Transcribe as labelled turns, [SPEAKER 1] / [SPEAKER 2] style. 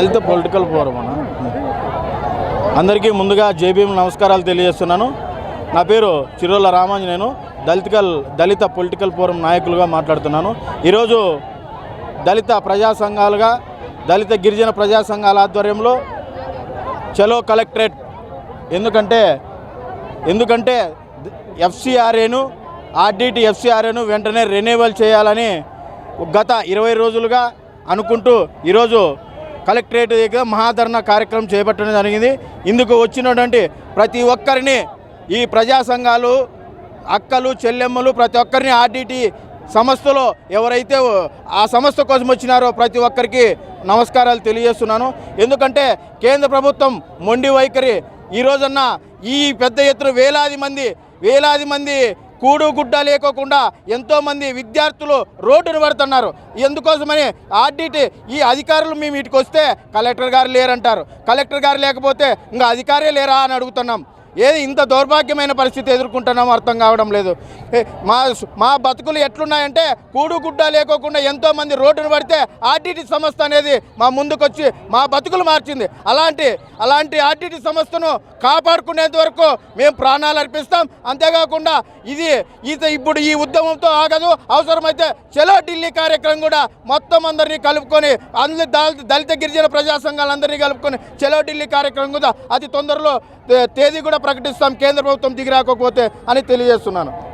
[SPEAKER 1] దళిత political forum అన్న. అందరికీ ముందుగా జేబీఎం నమస్కారాలు తెలియజేస్తున్నాను. నా పేరు చిరోల రామాంజనేయును దళితకల్ దళిత పొలిటికల్ ఫోరం నాయకులుగా మాట్లాడుతున్నాను. ఈరోజు దళిత ప్రజా సంఘాలుగా దళిత గిరిజన ప్రజా సంఘాల ఆధ్వర్యంలో చలో కలెక్టరేట్ ఎందుకంటే ఎందుకంటే ఎఫ్సిఆర్ఏను ఆర్డిటి ఎఫ్సిఆర్ఏను వెంటనే రెన్యువల్ చేయాలని గత ఇరవై రోజులుగా అనుకుంటూ ఈరోజు కలెక్టరేట్ దగ్గర మహాధరణ కార్యక్రమం చేపట్టడం జరిగింది. ఇందుకు వచ్చినటువంటి ప్రతి ఒక్కరిని ఈ ప్రజా సంఘాలు అక్కలు చెల్లెమ్మలు ప్రతి ఒక్కరిని ఆర్డిటి సంస్థలో ఎవరైతే ఆ సంస్థ కోసం వచ్చినారో ప్రతి ఒక్కరికి నమస్కారాలు తెలియజేస్తున్నాను. ఎందుకంటే కేంద్ర ప్రభుత్వం మొండి వైఖరి. ఈ రోజున్న ఈ పెద్ద ఎత్తున వేలాది మంది వేలాది మంది కూడు గుడ్డ లేకోకుండా ఎంతోమంది విద్యార్థులు రోడ్డును పడుతున్నారు. ఎందుకోసమని ఆర్డిటి ఈ అధికారులు మేము ఇటుకొస్తే కలెక్టర్ గారు లేరంటారు. కలెక్టర్ గారు లేకపోతే ఇంకా అధికారే లేరా అని అడుగుతున్నాం. ఏది ఇంత దౌర్భాగ్యమైన పరిస్థితి ఎదుర్కొంటున్నామో అర్థం కావడం లేదు. మా మా బతుకులు ఎట్లున్నాయంటే కూడు గుడ్డ లేకోకుండా ఎంతోమంది రోడ్డును పడితే ఆర్టీటీ సంస్థ అనేది మా ముందుకొచ్చి మా బతుకులు మార్చింది. అలాంటి అలాంటి ఆర్టీటీ సంస్థను కాపాడుకునేంత వరకు మేము ప్రాణాలు అర్పిస్తాం. అంతేకాకుండా ఇది ఈత ఇప్పుడు ఈ ఉద్యమంతో ఆగదు. అవసరమైతే చలో ఢిల్లీ కార్యక్రమం కూడా మొత్తం అందరినీ కలుపుకొని అందరి దళిత దళిత గిరిజన ప్రజా సంఘాలందరినీ కలుపుకొని చలో ఢిల్లీ కార్యక్రమం కూడా అతి తొందరలో తే- తేదీ కూడా ప్రకటిస్తాం కేంద్ర ప్రభుత్వం దిగి రాకపోతే అని తెలియజేస్తున్నాను.